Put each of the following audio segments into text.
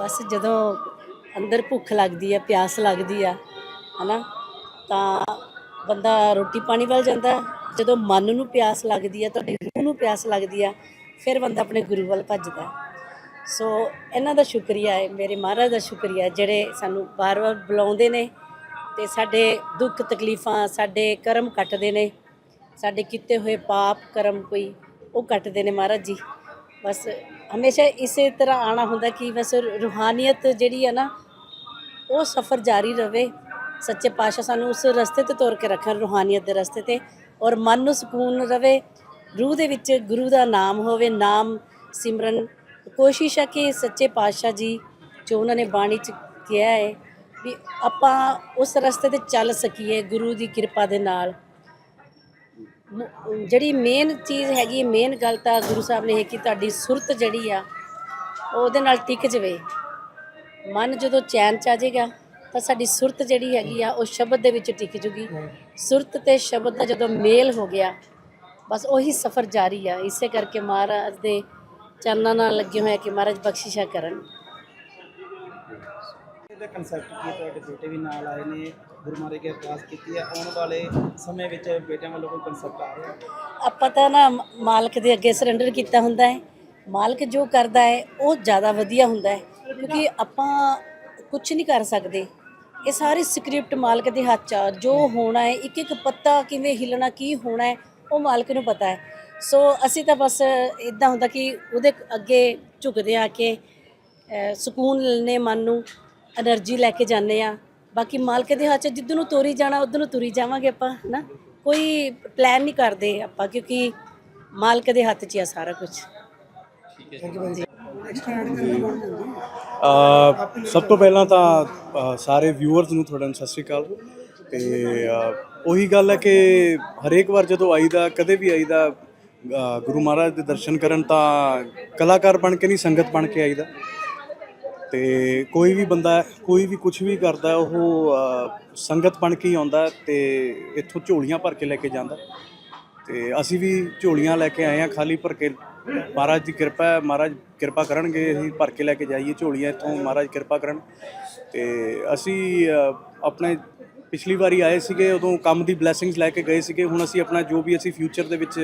ਬਸ ਜਦੋਂ ਅੰਦਰ ਭੁੱਖ ਲੱਗਦੀ ਹੈ ਪਿਆਸ ਲੱਗਦੀ ਆ, ਹਨਾ, ਤਾਂ ਬੰਦਾ ਰੋਟੀ ਪਾਣੀ ਵੱਲ ਜਾਂਦਾ। ਜਦੋਂ ਮਨ ਨੂੰ ਪਿਆਸ ਲੱਗਦੀ ਆ, ਤੁਹਾਡੀ ਰੂਹ ਨੂੰ ਪਿਆਸ ਲੱਗਦੀ ਆ, ਫਿਰ ਬੰਦਾ ਆਪਣੇ ਗੁਰੂ ਵੱਲ ਭੱਜਦਾ। ਸੋ ਇਹਨਾਂ ਦਾ ਸ਼ੁਕਰੀਆ ਹੈ ਮੇਰੇ ਮਹਾਰਾਜ ਦਾ ਸ਼ੁਕਰੀਆ, ਜਿਹੜੇ ਸਾਨੂੰ ਬਾਰ-ਬਾਰ ਬੁਲਾਉਂਦੇ ਨੇ ਤੇ ਸਾਡੇ ਦੁੱਖ ਤਕਲੀਫਾਂ, ਸਾਡੇ ਕਰਮ ਕੱਟਦੇ ਨੇ, ਸਾਡੇ ਕੀਤੇ ਹੋਏ ਪਾਪ, ਕਰਮ ਕੋਈ ਉਹ ਕੱਟਦੇ ਨੇ ਮਹਾਰਾਜ ਜੀ। ਬਸ ਹਮੇਸ਼ਾ ਇਸੇ ਤਰ੍ਹਾਂ ਆਣਾ ਹੁੰਦਾ ਕਿ ਬਸ ਰੂਹਾਨੀਅਤ ਜਿਹੜੀ ਹੈ ਨਾ, ਉਹ ਸਫ਼ਰ ਜਾਰੀ ਰਵੇ। ਸੱਚੇ ਪਾਤਸ਼ਾਹ ਸਾਨੂੰ ਉਸ ਰਸਤੇ ਤੇ ਤੁਰ ਕੇ ਰੱਖਣ, ਰੂਹਾਨੀਅਤ ਦੇ ਰਸਤੇ ਤੇ। ਔਰ ਮਨ ਨੂੰ ਸਕੂਨ ਰਵੇ, ਰੂਹ ਦੇ ਵਿੱਚ ਗੁਰੂ ਦਾ ਨਾਮ ਹੋਵੇ, ਨਾਮ ਸਿਮਰਨ। ਕੋਸ਼ਿਸ਼ ਹੈ ਕਿ ਸੱਚੇ ਪਾਤਸ਼ਾਹ ਜੀ, ਜੋ ਉਹਨਾਂ ਨੇ ਬਾਣੀ ਚ ਕਿਹਾ ਹੈ, ਵੀ ਆਪਾਂ ਉਸ ਰਸਤੇ ਤੇ ਚੱਲ ਸਕੀਏ ਗੁਰੂ ਦੀ ਕਿਰਪਾ ਦੇ ਨਾਲ। ਜਿਹੜੀ ਮੇਨ ਚੀਜ਼ ਹੈਗੀ ਮੇਨ ਗੱਲ ਤਾਂ ਗੁਰੂ ਸਾਹਿਬ ਨੇ ਇਹ ਕਿ ਤੁਹਾਡੀ ਸੁਰਤ ਜਿਹੜੀ ਆ ਉਹਦੇ ਨਾਲ ਟਿਕ ਜਵੇ। ਮਨ ਜਦੋਂ ਚੈਨ ਚ ਆ ਜਾਏਗਾ ਤਾਂ ਸਾਡੀ ਸੁਰਤ ਜਿਹੜੀ ਹੈਗੀ ਆ, ਉਹ ਸ਼ਬਦ ਦੇ ਵਿੱਚ ਟਿਕ ਜੂਗੀ। ਸੁਰਤ ਤੇ ਸ਼ਬਦ ਦਾ ਜਦੋਂ ਮੇਲ ਹੋ ਗਿਆ, ਬਸ ਉਹੀ ਸਫ਼ਰ ਜਾਰੀ ਆ। ਇਸੇ ਕਰਕੇ ਮਹਾਰਾਜ ਦੇ ਚਰਨਾਂ ਨਾਲ ਲੱਗੇ ਹੋਏ ਕਿ ਮਹਾਰਾਜ ਬਖਸ਼ਿਸ਼ਾ ਕਰਨ। ਇਹਦਾ ਕਨਸੈਪਟ ਕੀ ਹੈ? ਤੁਹਾਡੇ ਬੇਟੇ ਵੀ ਨਾਲ ਆਏ ਨੇ ਗੁਰੂ ਕੀ ਅਰਦਾਸ ਕੀਤੀ ਹੈ ਆਉਣ ਵਾਲੇ ਸਮੇਂ ਵਿੱਚ ਬੇਟਿਆਂ ਵੱਲੋਂ ਕੋਈ ਕਨਸੈਪਟ ਆ ਰਿਹਾ ਆਪਾਂ ਤਾਂ ਨਾ ਮ- ਮਾਲਕ ਦੇ ਅੱਗੇ ਸਰੈਂਡਰ ਕੀਤਾ ਹੁੰਦਾ ਹੈ। ਮਾਲਕ ਜੋ ਕਰਦਾ ਹੈ ਉਹ ਜ਼ਿਆਦਾ ਵਧੀਆ ਹੁੰਦਾ ਹੈ ਕਿਉਂਕਿ ਆਪਾਂ ਕੁਝ ਨਹੀਂ ਕਰ ਸਕਦੇ। ਇਹ ਸਾਰੀ ਸਕ੍ਰਿਪਟ ਮਾਲਕ ਦੇ ਹੱਥ 'ਚ ਆ ਜੋ ਹੋਣਾ ਹੈ ਇੱਕ ਇੱਕ ਪੱਤਾ ਕਿਵੇਂ ਹਿੱਲਣਾ ਕੀ ਹੋਣਾ ਹੈ ਉਹ ਮਾਲਕ ਨੂੰ ਪਤਾ ਹੈ। ਸੋ ਅਸੀਂ ਤਾਂ ਬਸ ਇਦਾਂ ਹੁੰਦਾ ਕਿ ਉਹਦੇ ਅੱਗੇ ਝੁਕਦੇ ਆ ਕੇ ਅਹ, ਸਕੂਨ ਲੈਣੇ ਮਨ ਨੂੰ એનર્ਜੀ ਲੈ ਕੇ ਜਾਂਦੇ ਆ। ਬਾਕੀ ਮਾਲਕ ਦੇ ਹੱਥ 'ਚ ਨੂੰ ਤੋਰੀ ਜਾਣਾ ਉਧਰ ਨੂੰ ਤੁਰੀ ਜਾਵਾਂਗੇ ਆਪਾਂ ਨਾ ਕੋਈ ਪਲਾਨ ਨਹੀਂ ਕਰਦੇ ਆਪਾਂ ਕਿਉਂਕਿ ਮਾਲਕ ਦੇ ਹੱਥ 'ਚ ਆ ਸਾਰਾ ਕੁਝ ਸਭ ਤੋਂ ਪਹਿਲਾਂ ਤਾਂ ਸਾਰੇ ਵਿਊਅਰਸ ਨੂੰ ਤੁਹਾਡਾ ਸਤਿ ਸ਼੍ਰੀ ਅਕਾਲ। ਤੇ ਉਹੀ ਗੱਲ ਹੈ ਕਿ ਹਰੇਕ ਵਾਰ ਜਦੋਂ ਆਈਦਾ ਕਦੇ ਵੀ ਆਈਦਾ ਅ, ਗੁਰੂ ਮਹਾਰਾਜ ਦੇ ਦਰਸ਼ਨ ਕਰਨ ਤਾਂ ਕਲਾਕਾਰ ਬਣ ਕੇ ਨਹੀਂ ਸੰਗਤ ਬਣ ਕੇ ਆਈਦਾ। ਤੇ ਕੋਈ ਵੀ ਬੰਦਾ, ਕੋਈ ਵੀ ਕੁਝ ਵੀ ਕਰਦਾ, ਉਹ ਸੰਗਤ ਬਣ ਕੇ ਹੀ ਆਉਂਦਾ ਤੇ ਇੱਥੋਂ ਝੋਲੀਆਂ ਭਰ ਕੇ ਲੈ ਕੇ ਜਾਂਦਾ। ਤੇ ਅਸੀਂ ਵੀ ਝੋਲੀਆਂ ਲੈ ਕੇ ਆਏ ਆ ਖਾਲੀ ਭਰ ਕੇ। ਮਹਾਰਾਜ ਦੀ ਕਿਰਪਾ ਹੈ ਮਹਾਰਾਜ ਕਿਰਪਾ ਕਰਨਗੇ, ਅਸੀਂ ਭਰ ਕੇ ਲੈ ਕੇ ਜਾਈਏ ਝੋਲੀਆਂ ਇੱਥੋਂ, ਮਹਾਰਾਜ ਕਿਰਪਾ ਕਰਨ। ਤੇ ਅਸੀਂ ਆਪਣੇ ਪਿਛਲੀ ਵਾਰੀ ਆਏ ਸੀਗੇ, ਉਦੋਂ ਕੰਮ ਦੀ ਬਲੇਸਿੰਗਸ ਲੈ ਕੇ ਗਏ ਸੀਗੇ, ਹੁਣ ਅਸੀਂ ਆਪਣਾ ਜੋ ਵੀ ਅਸੀਂ ਫਿਊਚਰ ਦੇ ਵਿੱਚ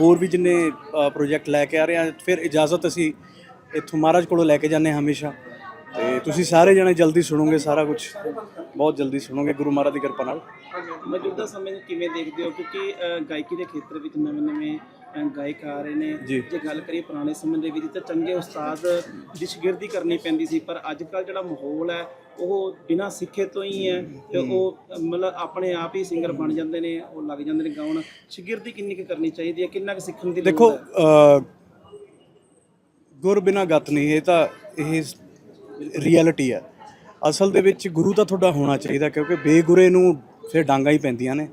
ਹੋਰ ਵੀ ਜਿੰਨੇ ਪ੍ਰੋਜੈਕਟ ਲੈ ਕੇ ਆ ਰਹੇ ਹਾਂ, ਫਿਰ ਇਜਾਜ਼ਤ ਅਸੀਂ ਇੱਥੋਂ ਮਹਾਰਾਜ ਕੋਲੋਂ ਲੈ ਕੇ ਜਾਂਦੇ ਹਾਂ ਹਮੇਸ਼ਾ। ਤੇ ਤੁਸੀਂ ਸਾਰੇ ਜਣੇ ਜਲਦੀ ਸੁਣੋਗੇ ਸਾਰਾ ਕੁਝ ਬਹੁਤ ਜਲਦੀ ਸੁਣੋਗੇ ਗੁਰੂ ਮਹਾਰਾਜ ਦੀ ਕਿਰਪਾ ਨਾਲ। ਮੌਜੂਦਾ ਸਮੇਂ ਨੂੰ ਕਿਵੇਂ ਦੇਖਦੇ ਹੋ? ਕਿਉਂਕਿ ਅ, ਗਾਇਕੀ ਦੇ ਖੇਤਰ ਵਿੱਚ ਨਵੇਂ-ਨਵੇਂ ਅ, ਗਾਇਕ ਆ ਰਹੇ ਨੇ। ਜੀ। ਜੇ ਗੱਲ ਕਰੀਏ ਪੁਰਾਣੇ ਸਮੇਂ ਦੇ ਵਿੱਚ ਤਾਂ ਚੰਗੇ ਉਸਤਾਦ ਦੀ ਸ਼ਾਗਿਰਦੀ ਕਰਨੀ ਪੈਂਦੀ ਸੀ ਪਰ ਅੱਜ ਕੱਲ ਜਿਹੜਾ ਮਾਹੌਲ ਹੈ ਉਹ ਬਿਨਾਂ ਸਿੱਖੇ ਤੋਂ ਹੀ ਹੈ ਤੇ ਉਹ ਅ, ਮਤਲਬ ਆਪਣੇ ਆਪ ਹੀ ਸਿੰਗਰ ਬਣ ਜਾਂਦੇ ਨੇ ਉਹ ਲੱਗ ਜਾਂਦੇ ਨੇ ਗਾਉਣ। ਸ਼ਾਗਿਰਦੀ ਕਿੰਨੀ ਕੁ ਕਰਨੀ ਚਾਹੀਦੀ ਹੈ? ਕਿੰਨਾ ਕੁ ਸਿੱਖਣ ਦੀ ਲੋੜ ਦੇਖੋ ਹੈ? ਅ, ਗੁਰ ਬਿਨਾ ਗਤ ਨਹੀਂ ਇਹ ਤਾਂ ਇਹ ਰਿਐਲਿਟੀ ਹੈ। ਅਸਲ ਦੇ ਵਿੱਚ ਗੁਰੂ ਤਾਂ ਤੁਹਾਡਾ ਹੋਣਾ ਚਾਹੀਦਾ ਕਿਉਂਕਿ ਬੇਗੁਰੇ ਨੂੰ ਫਿਰ ਡਾਂਗਾ ਹੀ ਪੈਂਦੀਆਂ ਨੇ।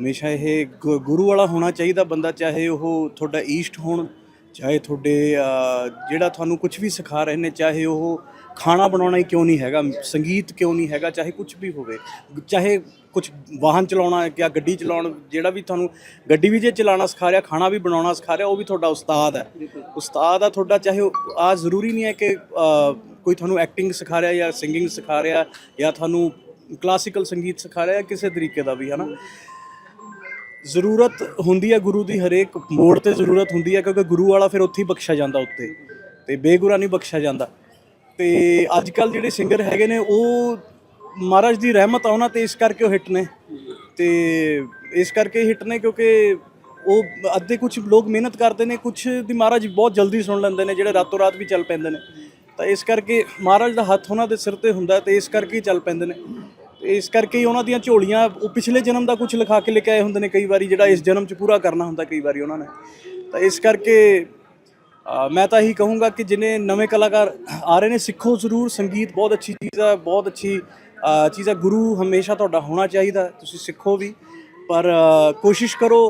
ਹਮੇਸ਼ਾ ਇਹ ਗੁ- ਗੁਰੂ ਵਾਲਾ ਹੋਣਾ ਚਾਹੀਦਾ ਬੰਦਾ ਚਾਹੇ ਉਹ ਤੁਹਾਡਾ ਈਸਟ ਹੋਣ ਚਾਹੇ ਤੁਹਾਡੇ ਅ, ਜਿਹੜਾ ਤੁਹਾਨੂੰ ਕੁਝ ਵੀ ਸਿਖਾ ਰਹੇ ਨੇ ਚਾਹੇ ਉਹ ਖਾਣਾ ਬਣਾਉਣਾ ਹੀ ਕਿਉਂ ਨਹੀਂ ਹੈਗਾ ਸੰਗੀਤ ਕਿਉਂ ਨਹੀਂ ਹੈਗਾ ਚਾਹੇ ਕੁਝ ਵੀ ਹੋਵੇ। ਚਾਹੇ ਕੁਝ ਵਾਹਨ ਚਲਾਉਣਾ ਹੈ ਜਾਂ ਗੱਡੀ ਚਲਾਉਣ ਜਿਹੜਾ ਵੀ ਤੁਹਾਨੂੰ ਗੱਡੀ ਵੀ ਜੇ ਚਲਾਉਣਾ ਸਿਖਾ ਰਿਹਾ ਖਾਣਾ ਵੀ ਬਣਾਉਣਾ ਸਿਖਾ ਰਿਹਾ ਉਹ ਵੀ ਤੁਹਾਡਾ ਉਸਤਾਦ ਹੈ। ਉਸਤਾਦ ਆ ਤੁਹਾਡਾ ਚਾਹੇ ਆ ਜ਼ਰੂਰੀ ਨਹੀਂ ਹੈ ਕਿ ਅ, ਕੋਈ ਤੁਹਾਨੂੰ ਐਕਟਿੰਗ ਸਿਖਾ ਰਿਹਾ ਜਾਂ ਸਿੰਗਿੰਗ ਸਿਖਾ ਰਿਹਾ ਜਾਂ ਤੁਹਾਨੂੰ ਕਲਾਸੀਕਲ ਸੰਗੀਤ ਸਿਖਾ ਰਿਹਾ, ਕਿਸੇ ਤਰੀਕੇ ਦਾ ਵੀ, ਹਨਾ? ਜ਼ਰੂਰਤ ਹੁੰਦੀ ਹੈ ਗੁਰੂ ਦੀ, ਹਰੇਕ ਮੋੜ ਤੇ ਜ਼ਰੂਰਤ ਹੁੰਦੀ ਹੈ ਕਿਉਂਕਿ ਗੁਰੂ ਵਾਲਾ ਫਿਰ ਉੱਥੇ ਹੀ ਬਖਸ਼ਿਆ ਜਾਂਦਾ ਉੱਤੇ ਤੇ ਬੇਗੁਰਾ ਨਹੀਂ ਬਖਸ਼ਿਆ ਜਾਂਦਾ। ਤੇ ਅੱਜ ਕੱਲ ਜਿਹੜੇ ਸਿੰਗਰ ਹੈਗੇ ਨੇ, ਉਹ ਮਹਾਰਾਜ ਦੀ ਰਹਿਮਤ ਆ ਉਹਨਾਂ ਤੇ ਇਸ ਕਰਕੇ ਉਹ ਹਿੱਟ ਨੇ। ਤੇ ਇਸ ਕਰਕੇ ਹਿੱਟ ਨੇ, ਕਿਉਂਕਿ ਉਹ ਅੱਧੇ ਕੁਝ ਲੋਕ ਮਿਹਨਤ ਕਰਦੇ ਨੇ ਕੁਝ ਦੀ ਮਹਾਰਾਜ ਬਹੁਤ ਜਲਦੀ ਸੁਣ ਲੈਂਦੇ ਨੇ, ਜਿਹੜੇ ਰਾਤੋਂ ਰਾਤ ਵੀ ਚੱਲ ਪੈਂਦੇ ਨੇ। ਤਾਂ ਇਸ ਕਰਕੇ ਮਹਾਰਾਜ ਦਾ ਹੱਥ ਉਹਨਾਂ ਦੇ ਸਿਰ ਤੇ ਹੁੰਦਾ ਤੇ ਇਸ ਕਰਕੇ ਹੀ ਚੱਲ ਪੈਂਦੇ ਨੇ। ਤੇ ਇਸ ਕਰਕੇ ਹੀ ਉਹਨਾਂ ਦੀਆਂ ਝੋਲੀਆਂ, ਉਹ ਪਿਛਲੇ ਜਨਮ ਦਾ ਕੁਝ ਲਿਖਾ ਕੇ ਲੈ ਕੇ ਆਏ ਹੁੰਦੇ ਨੇ ਕਈ ਵਾਰੀ, ਜਿਹੜਾ ਇਸ ਜਨਮ 'ਚ ਪੂਰਾ ਕਰਨਾ ਹੁੰਦਾ ਕਈ ਵਾਰੀ ਉਹਨਾਂ ਨੇ। ਤਾਂ ਇਸ ਕਰਕੇ ਮੈਂ ਤਾਂ ਇਹੀ ਕਹੂੰਗਾ ਕਿ ਜਿਨੇ ਨਵੇਂ ਕਲਾਕਾਰ ਆ ਰਹੇ ਨੇ, ਸਿੱਖੋ ਜ਼ਰੂਰ ਸੰਗੀਤ, ਬਹੁਤ ਅੱਛੀ ਚੀਜ਼ ਹੈ ਬਹੁਤ ਅੱਛੀ ਚੀਜ਼ ਹੈ ਗੁਰੂ ਹਮੇਸ਼ਾ ਤੁਹਾਡਾ ਹੋਣਾ ਚਾਹੀਦਾ, ਤੁਸੀਂ ਸਿੱਖੋ ਵੀ। ਪਰ ਕੋਸ਼ਿਸ਼ ਕਰੋ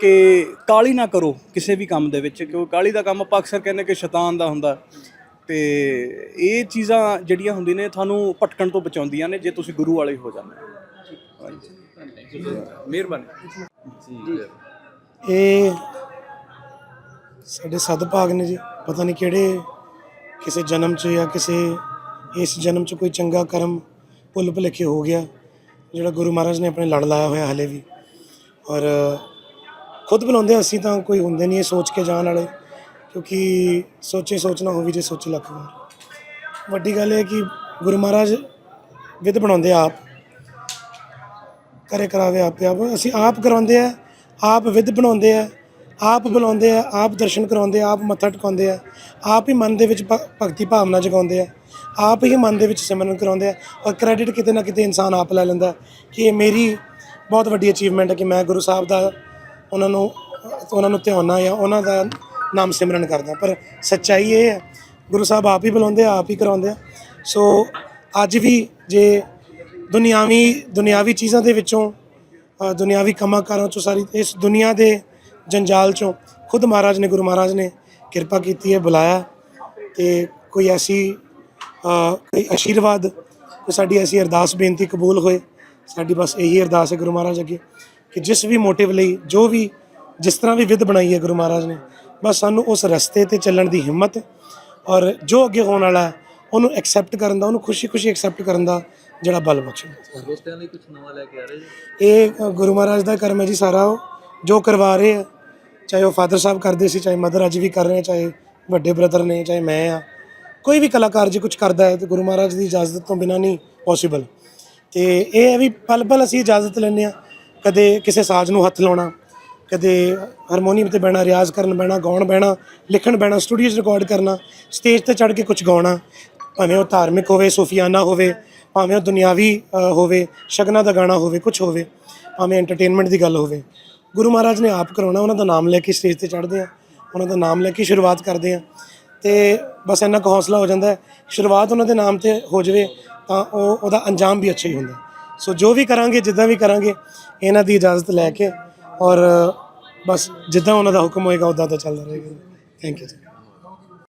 ਕਿ ਕਾਲੀ ਨਾ ਕਰੋ ਕਿਸੇ ਵੀ ਕੰਮ ਦੇ ਵਿੱਚ, ਕਿਉਂਕਿ ਕਾਲੀ ਦਾ ਕੰਮ ਆਪਾਂ ਅਕਸਰ ਕਹਿੰਦੇ ਕਿ ਸ਼ੈਤਾਨ ਦਾ ਹੁੰਦਾ। ਤੇ ਇਹ ਚੀਜ਼ਾਂ ਜਿਹੜੀਆਂ ਹੁੰਦੀਆਂ ਨੇ ਤੁਹਾਨੂੰ ਭਟਕਣ ਤੋਂ ਬਚਾਉਂਦੀਆਂ ਨੇ ਜੇ ਤੁਸੀਂ ਗੁਰੂ ਵਾਲੇ ਹੋ ਜਾਂਦੇ ਹੋ। ਮਿਹਰਬਾਨੀ। ਇਹ ਸਾਡੇ ਸਦਭਾਗ ਨੇ ਜੀ ਪਤਾ ਨਹੀਂ ਕਿਹੜੇ ਕਿਸੇ ਜਨਮ 'ਚ ਜਾਂ ਕਿਸੇ ਇਸ ਜਨਮ 'ਚ ਕੋਈ ਚੰਗਾ ਕਰਮ ਭੁੱਲ ਭੁਲੇਖੇ ਹੋ ਗਿਆ ਜਿਹੜਾ ਗੁਰੂ ਮਹਾਰਾਜ ਨੇ ਆਪਣੇ ਲੜ ਲਾਇਆ ਹੋਇਆ ਹਲੇ ਵੀ। ਔਰ ਖੁਦ ਬੁਲਾਉਂਦੇ ਅਸੀਂ ਤਾਂ ਕੋਈ ਹੁੰਦੇ ਨਹੀਂ ਇਹ ਸੋਚ ਕੇ ਜਾਣ ਵਾਲੇ। ਕਿਉਂਕਿ ਸੋਚੇ ਸੋਚਣਾ ਹੋਵੇ ਜੇ ਸੋਚੇ ਲੱਖ ਵਾਰ। ਵੱਡੀ ਗੱਲ ਇਹ ਹੈ ਕਿ ਗੁਰੂ ਮਹਾਰਾਜ ਵਿਧ ਬਣਾਉਂਦੇ ਆਪ। ਕਰੇ ਕਰਾਵੇ ਆਪੇ ਆਪ। ਅਸੀਂ ਆਪ ਕਰਾਉਂਦੇ ਆ, ਆਪ ਵਿਧ ਬਣਾਉਂਦੇ ਆ, ਆਪ ਬੁਲਾਉਂਦੇ ਆ, ਆਪ ਦਰਸ਼ਨ ਕਰਾਉਂਦੇ ਆ, ਆਪ ਮੱਥਾ ਟਿਕਾਉਂਦੇ ਆ, ਆਪ ਹੀ ਮਨ ਦੇ ਵਿੱਚ ਭਗਤੀ ਭਾਵਨਾ ਜਗਾਉਂਦੇ ਆ, ਆਪ ਹੀ ਮਨ ਦੇ ਵਿੱਚ ਸਿਮਰਨ ਕਰਾਉਂਦੇ ਆ ਔਰ ਕ੍ਰੈਡਿਟ ਕਿਤੇ ਨਾ ਕਿਤੇ ਇਨਸਾਨ ਆਪ ਲੈ ਲੈਂਦਾ ਕਿ ਇਹ ਮੇਰੀ ਬਹੁਤ ਵੱਡੀ ਅਚੀਵਮੈਂਟ ਹੈ ਕਿ ਮੈਂ ਗੁਰੂ ਸਾਹਿਬ ਦਾ ਉਹਨਾਂ ਨੂੰ ਉਹਨਾਂ ਨੂੰ ਧਿਆਉਣਾ ਜਾਂ ਉਹਨਾਂ ਦਾ ਨਾਮ ਸਿਮਰਨ ਕਰਦਾ ਪਰ ਸੱਚਾਈ ਇਹ ਹੈ, ਗੁਰੂ ਸਾਹਿਬ ਆਪ ਹੀ ਬੁਲਾਉਂਦੇ ਆ, ਆਪ ਹੀ ਕਰਾਉਂਦੇ ਆ। ਸੋ ਅੱਜ ਵੀ ਜੇ ਦੁਨਿਆਵੀ ਦੁਨਿਆਵੀ ਚੀਜ਼ਾਂ ਦੇ ਵਿੱਚੋਂ ਦੁਨਿਆਵੀ ਕੰਮਾਂ ਕਾਰਾਂ ਚੋਂ ਸਾਰੀ, ਇਸ ਦੁਨੀਆ ਦੇ ਜੰਜਾਲ ਚੋਂ ਖੁਦ ਮਹਾਰਾਜ ਨੇ, ਗੁਰੂ ਮਹਾਰਾਜ ਨੇ ਕਿਰਪਾ ਕੀਤੀ ਹੈ, ਬੁਲਾਇਆ ਤੇ ਕੋਈ ਐਸੀ ਕੋਈ ਆਸ਼ੀਰਵਾਦ ਕੋਈ ਸਾਡੀ ਐਸੀ ਅਰਦਾਸ, ਬੇਨਤੀ ਕਬੂਲ ਹੋਏ, ਸਾਡੀ ਬਸ ਇਹੀ ਅਰਦਾਸ ਹੈ ਗੁਰੂ ਮਹਾਰਾਜ ਅੱਗੇ ਕਿ ਜਿਸ ਵੀ ਮੋਟਿਵ ਲਈ ਜੋ ਵੀ, ਜਿਸ ਤਰ੍ਹਾਂ ਵੀ ਵਿਧ ਬਣਾਈ ਹੈ ਗੁਰੂ ਮਹਾਰਾਜ ਨੇ ਬਸ ਸਾਨੂੰ ਉਸ ਰਸਤੇ ਤੇ ਚੱਲਣ ਦੀ ਹਿੰਮਤ ਔਰ ਜੋ ਅੱਗੇ ਹੋਣ ਵਾਲਾ ਉਹਨੂੰ ਐਕਸੈਪਟ ਕਰਨ ਦਾ ਉਹਨੂੰ ਖੁਸ਼ੀ-ਖੁਸ਼ੀ ਐਕਸੈਪਟ ਕਰਨ ਦਾ ਜਿਹੜਾ ਬਲ ਬਖਸ਼ੇ। ਦੋਸਤਾਂ ਲਈ ਕੁਝ ਨਵਾਂ ਲੈ ਕੇ ਆ ਰਹੇ ਜੀ? ਇਹ ਗੁਰੂ ਮਹਾਰਾਜ ਦਾ ਕਰਮ ਹੈ ਜੀ ਸਾਰਾ ਉਹ ਜੋ ਕਰਵਾ ਰਹੇ ਆ ਚਾਹੇ ਉਹ ਫਾਦਰ ਸਾਹਿਬ ਕਰਦੇ ਸੀ ਚਾਹੇ ਮਦਰ ਅੱਜ ਵੀ ਕਰ ਰਹੇ ਆ ਚਾਹੇ ਵੱਡੇ ਬ੍ਰਦਰ ਨੇ ਚਾਹੇ ਮੈਂ ਆ। ਕੋਈ ਵੀ ਕਲਾਕਾਰ ਜੇ ਕੁਝ ਕਰਦਾ ਹੈ ਤੇ ਗੁਰੂ ਮਹਾਰਾਜ ਦੀ ਇਜਾਜ਼ਤ ਤੋਂ ਬਿਨਾ ਨਹੀਂ ਪੋਸੀਬਲ ਤੇ ਇਹ ਹੈ ਵੀ ਪਲ ਪਲ ਅਸੀਂ ਇਜਾਜ਼ਤ ਲੈਂਦੇ ਆ ਕਦੇ ਕਿਸੇ ਸਾਜ਼ ਨੂੰ ਹੱਥ ਲਾਉਣਾ ਕਦੇ ਹਾਰਮੋਨੀਅਮ ਤੇ ਬਹਿਣਾ, ਰਿਆਜ਼ ਕਰਨ ਬਹਿਣਾ, ਗਾਉਣ ਬਹਿਣਾ, ਲਿਖਣ ਬਹਿਣਾ ਸਟੂਡੀਓ 'ਚ ਰਿਕਾਰਡ ਕਰਨਾ ਸਟੇਜ ਤੇ ਚੜ੍ਹ ਕੇ ਕੁਝ ਗਾਉਣਾ, ਭਾਵੇਂ ਉਹ ਧਾਰਮਿਕ ਹੋਵੇ, ਸੂਫੀਆਨਾ ਹੋਵੇ, ਭਾਵੇਂ ਉਹ ਦੁਨਿਆਵੀ ਹੋਵੇ, ਸ਼ਗਨਾਂ ਦਾ ਗਾਣਾ ਹੋਵੇ ਕੁਝ ਹੋਵੇ, ਭਾਵੇਂ ਐਂਟਰਟੇਨਮੈਂਟ ਦੀ ਗੱਲ ਹੋਵੇ, ਗੁਰੂ ਮਹਾਰਾਜ ਨੇ ਆਪ ਕਰਾਉਣਾ, ਉਹਨਾਂ ਦਾ ਨਾਮ ਲੈ ਕੇ ਸਟੇਜ ਤੇ ਚੜ੍ਹਦੇ ਆ, ਉਹਨਾਂ ਦਾ ਨਾਮ ਲੈ ਕੇ ਸ਼ੁਰੂਆਤ ਕਰਦੇ ਆ, ਤੇ ਬਸ ਇੰਨਾ ਕੁ ਹੌਸਲਾ ਹੋ ਜਾਂਦਾ ਹੈ, ਸ਼ੁਰੂਆਤ ਉਹਨਾਂ ਦੇ ਨਾਮ ਤੇ ਹੋ ਜਾਵੇ, ਤਾਂ ਉਹ, ਉਹਦਾ ਅੰਜਾਮ ਵੀ ਅੱਛਾ ਹੀ ਹੁੰਦਾ ਸੋ ਜੋ ਵੀ ਕਰਾਂਗੇ, ਜਿੱਦਾਂ ਵੀ ਕਰਾਂਗੇ, ਇਹਨਾਂ ਦੀ ਇਜਾਜ਼ਤ ਲੈ ਕੇ ਔਰ ਬਸ ਜਿੱਦਾਂ ਉਹਨਾਂ ਦਾ ਹੁਕਮ ਹੋਏਗਾ ਉਦਾਂ ਤਾਂ ਚੱਲਦਾ ਰਹੇਗਾ। ਥੈਂਕ ਯੂ ਜੀ